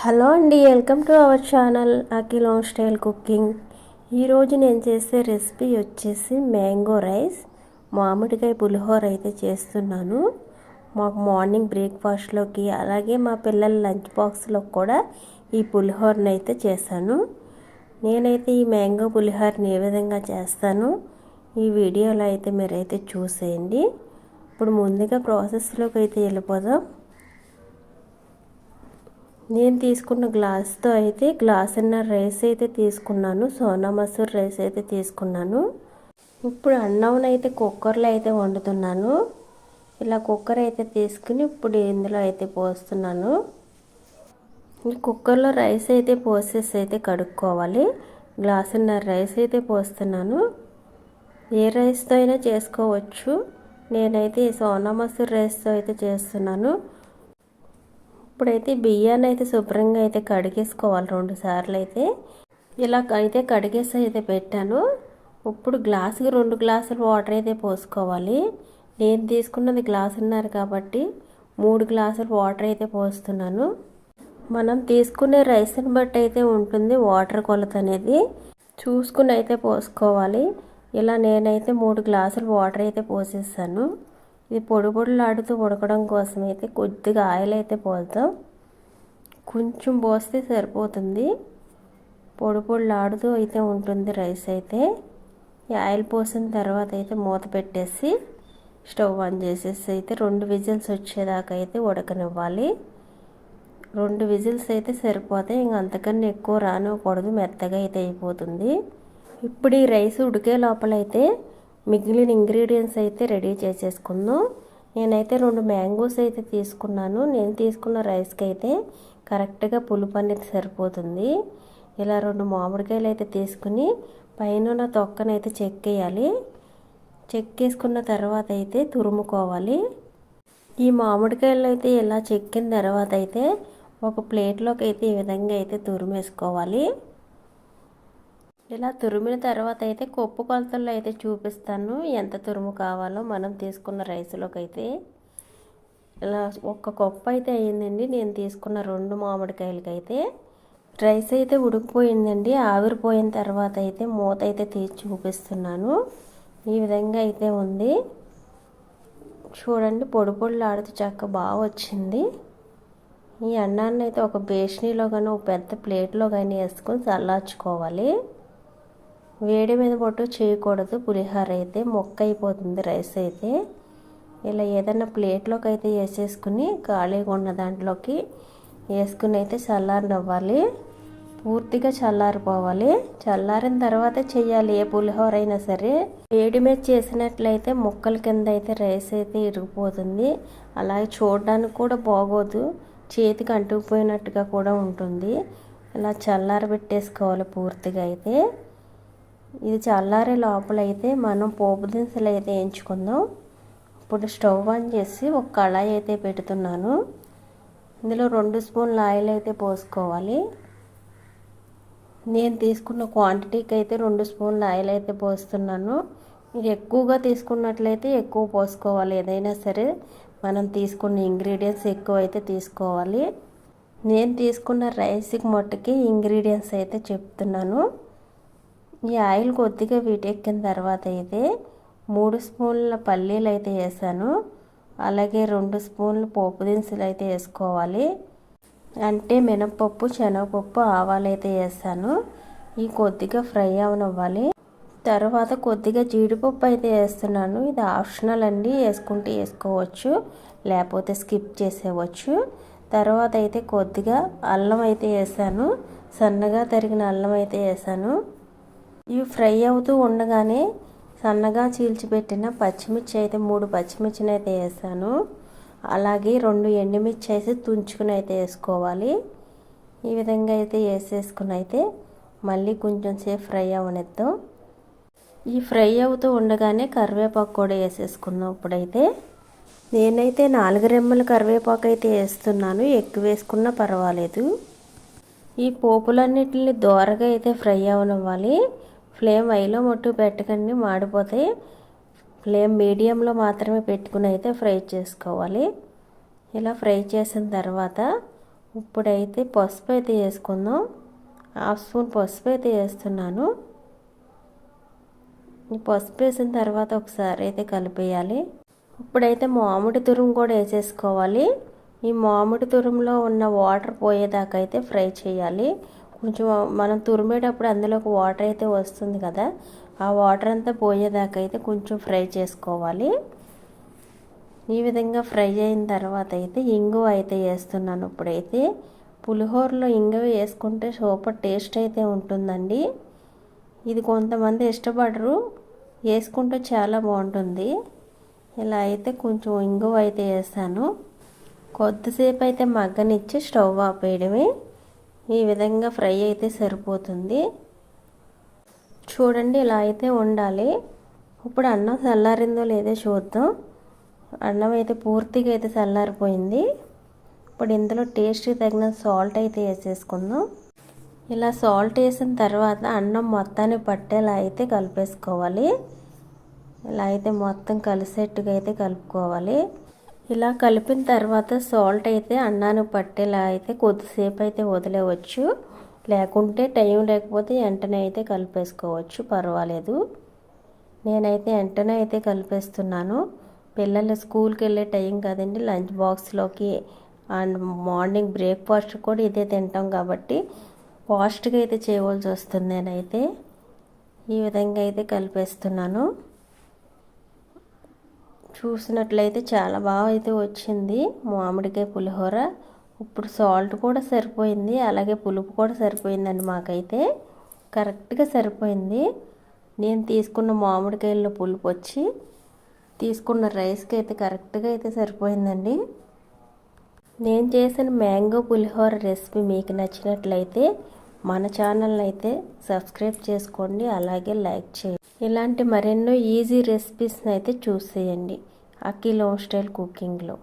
Hello అండి welcome to our channel Akhil home style cooking. ఈరోజు నేను చేసే రెసిపీ వచ్చేసి మ్యాంగో రైస్. మామిడికాయ పులిహోర అయితే చేస్తున్నాను. మాకు మార్నింగ్ బ్రేక్ఫాస్ట్లోకి అలాగే మా పిల్లల లంచ్ బాక్స్లో కూడా ఈ పులిహోరని అయితే చేశాను. నేనైతే ఈ మ్యాంగో పులిహోరని ఏ విధంగా చేస్తాను ఈ వీడియోలో అయితే మీరైతే చూసేయండి. ఇప్పుడు ముందుగా ప్రాసెస్లోకి అయితే వెళ్ళిపోదాం. నేను తీసుకున్న గ్లాస్తో అయితే గ్లాసున్నర రైస్ అయితే తీసుకున్నాను. సోనా మసూర్ రైస్ అయితే తీసుకున్నాను. ఇప్పుడు అన్నం అయితే కుక్కర్లో అయితే వండుతున్నాను. ఇలా కుక్కర్ అయితే తీసుకుని ఇప్పుడు ఇందులో అయితే పోస్తున్నాను. ఈ కుక్కర్లో రైస్ అయితే పోసేసి అయితే కడుక్కోవాలి. గ్లాస్ అన్న రైస్ అయితే పోస్తున్నాను. ఏ రైస్తో అయినా చేసుకోవచ్చు. నేనైతే సోనా మసూర్ రైస్తో అయితే చేస్తున్నాను. ఇప్పుడైతే బియ్యాన్ని అయితే శుభ్రంగా అయితే కడిగేసుకోవాలి రెండు సార్లు అయితే ఇలా అయితే కడిగేసి అయితే పెట్టాను. ఇప్పుడు గ్లాసుకి రెండు గ్లాసులు వాటర్ అయితే పోసుకోవాలి. నేను తీసుకున్నది గ్లాసున్నారు కాబట్టి మూడు గ్లాసులు వాటర్ అయితే పోస్తున్నాను. మనం తీసుకునే రైస్ని బట్టి అయితే ఉంటుంది వాటర్ కొలత అనేది. చూసుకుని అయితే పోసుకోవాలి. ఇలా నేనైతే మూడు గ్లాసులు వాటర్ అయితే పోసేసాను. ఇది పొడి పొడులాడుతూ ఉడకడం కోసం అయితే కొద్దిగా ఆయిల్ అయితే పోతాం కొంచెం పోస్తే సరిపోతుంది. పొడి పొడులాడుతూ అయితే ఉంటుంది రైస్ అయితే. ఈ ఆయిల్ పోసిన తర్వాత అయితే మూత పెట్టేసి స్టవ్ ఆన్ చేసేసి అయితే రెండు విజిల్స్ వచ్చేదాకా అయితే ఉడకనివ్వాలి. రెండు విజిల్స్ అయితే సరిపోతాయి ఇంక అంతకన్నా ఎక్కువ రానివ్వకూడదు మెత్తగా అయితే అయిపోతుంది. ఇప్పుడు ఈ రైస్ ఉడికే లోపలైతే మిగిలిన ఇంగ్రీడియంట్స్ అయితే రెడీ చేసేసుకుందాం. నేనైతే రెండు మ్యాంగోస్ అయితే తీసుకున్నాను. నేను తీసుకున్న రైస్కి అయితే కరెక్ట్గా పులుపు అనేది సరిపోతుంది. ఇలా రెండు మామిడికాయలు అయితే తీసుకుని పైన తొక్కనైతే చెక్కేయాలి చెక్కేసుకున్న తర్వాత అయితే తురుముకోవాలి. ఈ మామిడికాయలు అయితే ఇలా చెక్కిన తర్వాత అయితే ఒక ప్లేట్లోకి అయితే ఈ విధంగా అయితే తురిమేసుకోవాలి. ఇలా తురిమిన తర్వాత అయితే కొప్పు కొలతల్లో అయితే చూపిస్తాను. ఎంత తురుము కావాలో మనం తీసుకున్న రైస్లోకి అయితే ఇలా ఒక్క కప్పు అయితే అయ్యిందండి. నేను తీసుకున్న రెండు మామిడికాయలకి అయితే రైస్ అయితే ఉడికిపోయిందండి. ఆవిరిపోయిన తర్వాత అయితే మూత అయితే తీసి చూపిస్తున్నాను. ఈ విధంగా అయితే ఉంది. చూడండి పొడి పొడిలు ఆడుతూ చక్క బాగా వచ్చింది. ఈ అన్నాన్ని అయితే ఒక బేషనీలో కానీ ఒక పెద్ద ప్లేట్లో కానీ వేసుకొని చల్లార్చుకోవాలి. వేడి మీద పట్టు చేయకూడదు. పులిహోర అయితే మొక్క అయిపోతుంది రైస్ అయితే. ఇలా ఏదైనా ప్లేట్లోకి అయితే వేసేసుకుని ఖాళీగా ఉన్న దాంట్లోకి వేసుకుని అయితే చల్లారనివ్వాలి. పూర్తిగా చల్లారిపోవాలి. చల్లారిన తర్వాత చేయాలి ఏ పులిహోర అయినా సరే. వేడి మీద చేసినట్లయితే ముక్కల కింద అయితే రైస్ అయితే ఇరిగిపోతుంది. అలాగే చూడడానికి కూడా బాగోదు. చేతికి అంటుకుపోయినట్టుగా కూడా ఉంటుంది. ఇలా చల్లారబెట్టేసుకోవాలి పూర్తిగా అయితే. ఇది చల్లారే లోపల అయితే మనం పోపు దినుసులు అయితే ఎంచుకుందాం ఇప్పుడు స్టవ్ ఆన్ చేసి ఒక కళాయి అయితే పెడుతున్నాను. ఇందులో రెండు స్పూన్ల ఆయిల్ అయితే పోసుకోవాలి. నేను తీసుకున్న క్వాంటిటీకి అయితే రెండు స్పూన్ల ఆయిల్ అయితే పోస్తున్నాను. ఎక్కువగా తీసుకున్నట్లయితే ఎక్కువ పోసుకోవాలి. ఏదైనా సరే మనం తీసుకున్న ఇంగ్రీడియంట్స్ ఎక్కువ అయితే తీసుకోవాలి. నేను తీసుకున్న రైస్కి మట్టుకి ఇంగ్రీడియంట్స్ అయితే చెప్తున్నాను. ఈ ఆయిల్ కొద్దిగా వీటెక్కిన తర్వాత అయితే మూడు స్పూన్ల పల్లీలు అయితే వేసాను. అలాగే రెండు స్పూన్లు పోపు దినుసులు అయితే వేసుకోవాలి. అంటే మినపప్పు శనగపప్పు ఆవాలు అయితే వేసాను. ఈ కొద్దిగా ఫ్రై అవనివ్వాలి. తర్వాత కొద్దిగా జీడిపప్పు అయితే వేస్తున్నాను. ఇది ఆప్షనల్ అండి. వేసుకుంటే వేసుకోవచ్చు. లేకపోతే స్కిప్ చేసేవచ్చు తర్వాత అయితే కొద్దిగా అల్లం అయితే వేసాను. సన్నగా తరిగిన అల్లం అయితే వేసాను. ఇవి ఫ్రై అవుతూ ఉండగానే సన్నగా చీల్చిపెట్టిన పచ్చిమిర్చి అయితే మూడు పచ్చిమిర్చిని అయితే వేసాను. అలాగే రెండు ఎండుమిర్చి అయితే తుంచుకుని అయితే వేసుకోవాలి. ఈ విధంగా అయితే వేసేసుకుని అయితే మళ్ళీ కొంచెం సేపు ఫ్రై అవనిద్దాం. ఈ ఫ్రై అవుతూ ఉండగానే కరివేపాకు కూడా వేసేసుకుందాం ఇప్పుడైతే. నేనైతే నాలుగు రెమ్మల కరివేపాకు అయితే వేస్తున్నాను ఎక్కువ వేసుకున్నా పర్వాలేదు. ఈ పోపులన్నిటిని దోరగా అయితే ఫ్రై అవనివ్వాలి. ఫ్లేమ్ ఐలో మొట్టు పెట్టకండి మాడిపోతాయి ఫ్లేమ్ మీడియంలో మాత్రమే పెట్టుకుని అయితే ఫ్రై చేసుకోవాలి. ఇలా ఫ్రై చేసిన తర్వాత ఇప్పుడైతే పసుపు అయితే వేసుకుందాం. హాఫ్ స్పూన్ పసుపు అయితే వేస్తున్నాను. పసుపు వేసిన తర్వాత ఒకసారి అయితే కలిపేయాలి. ఇప్పుడైతే మామిడి తురుము కూడా వేసేసుకోవాలి. ఈ మామిడి తురుములో ఉన్న వాటర్ పోయేదాకా అయితే ఫ్రై చేయాలి. కొంచెం మనం తురిమేటప్పుడు అందులోకి వాటర్ అయితే వస్తుంది కదా ఆ వాటర్ అంతా పోయేదాకా అయితే కొంచెం ఫ్రై చేసుకోవాలి. ఈ విధంగా ఫ్రై అయిన తర్వాత అయితే ఇంగువ అయితే వేస్తున్నాను ఇప్పుడైతే. పులిహోరలో ఇంగువ వేసుకుంటే సూపర్ టేస్ట్ అయితే ఉంటుందండి. ఇది కొంతమంది ఇష్టపడరు వేసుకుంటే చాలా బాగుంటుంది. ఇలా అయితే కొంచెం ఇంగువ అయితే వేస్తాను కొద్దిసేపు అయితే మగ్గనిచ్చి స్టవ్ ఆపేయడమే. ఈ విధంగా ఫ్రై అయితే సరిపోతుంది. చూడండి ఇలా అయితే ఉండాలి. ఇప్పుడు అన్నం చల్లారిందో లేదో చూద్దాం. అన్నం అయితే పూర్తిగా అయితే చల్లారిపోయింది. ఇప్పుడు ఇందులో టేస్ట్కి తగిన సాల్ట్ అయితే వేసేసుకుందాం. ఇలా సాల్ట్ వేసిన తర్వాత అన్నం మొత్తాన్ని పట్టేలా అయితే కలిపేసుకోవాలి. ఇలా అయితే మొత్తం కలిసేట్టుగా అయితే కలుపుకోవాలి. ఇలా కలిపిన తర్వాత సాల్ట్ అయితే అన్నాను పట్టేలా అయితే కొద్దిసేపు అయితే వదిలేవచ్చు. లేకుంటే టైం లేకపోతే వెంటనే అయితే కలిపేసుకోవచ్చు. పర్వాలేదు. నేనైతే వెంటనే అయితే కలిపేస్తున్నాను. పిల్లలు స్కూల్కి వెళ్ళే టైం కదండి. లంచ్ బాక్స్లోకి అండ్ మార్నింగ్ బ్రేక్ఫాస్ట్ కూడా ఇదే తింటాం కాబట్టి ఫాస్ట్గా అయితే చేయవలసి వస్తుంది. నేనైతే ఈ విధంగా అయితే కలిపేస్తున్నాను. చూసినట్లయితే చాలా బాగా అయితే వచ్చింది. మామిడికాయ పులిహోర ఇప్పుడు సాల్ట్ కూడా సరిపోయింది. అలాగే పులుపు కూడా సరిపోయిందండి మాకైతే. కరెక్ట్గా సరిపోయింది. నేను తీసుకున్న మామిడికాయల్లో పులుపు వచ్చి తీసుకున్న రైస్కి అయితే కరెక్ట్గా అయితే సరిపోయిందండి. నేను చేసిన మ్యాంగో పులిహోర రెసిపీ మీకు నచ్చినట్లయితే మన ఛానల్ని అయితే సబ్స్క్రైబ్ చేసుకోండి అలాగే లైక్ చేయండి. ఇలాంటి మరెన్నో ఈజీ రెసిపీస్ని అయితే చూసేయండి. Akhil home style కుకింగ్లో.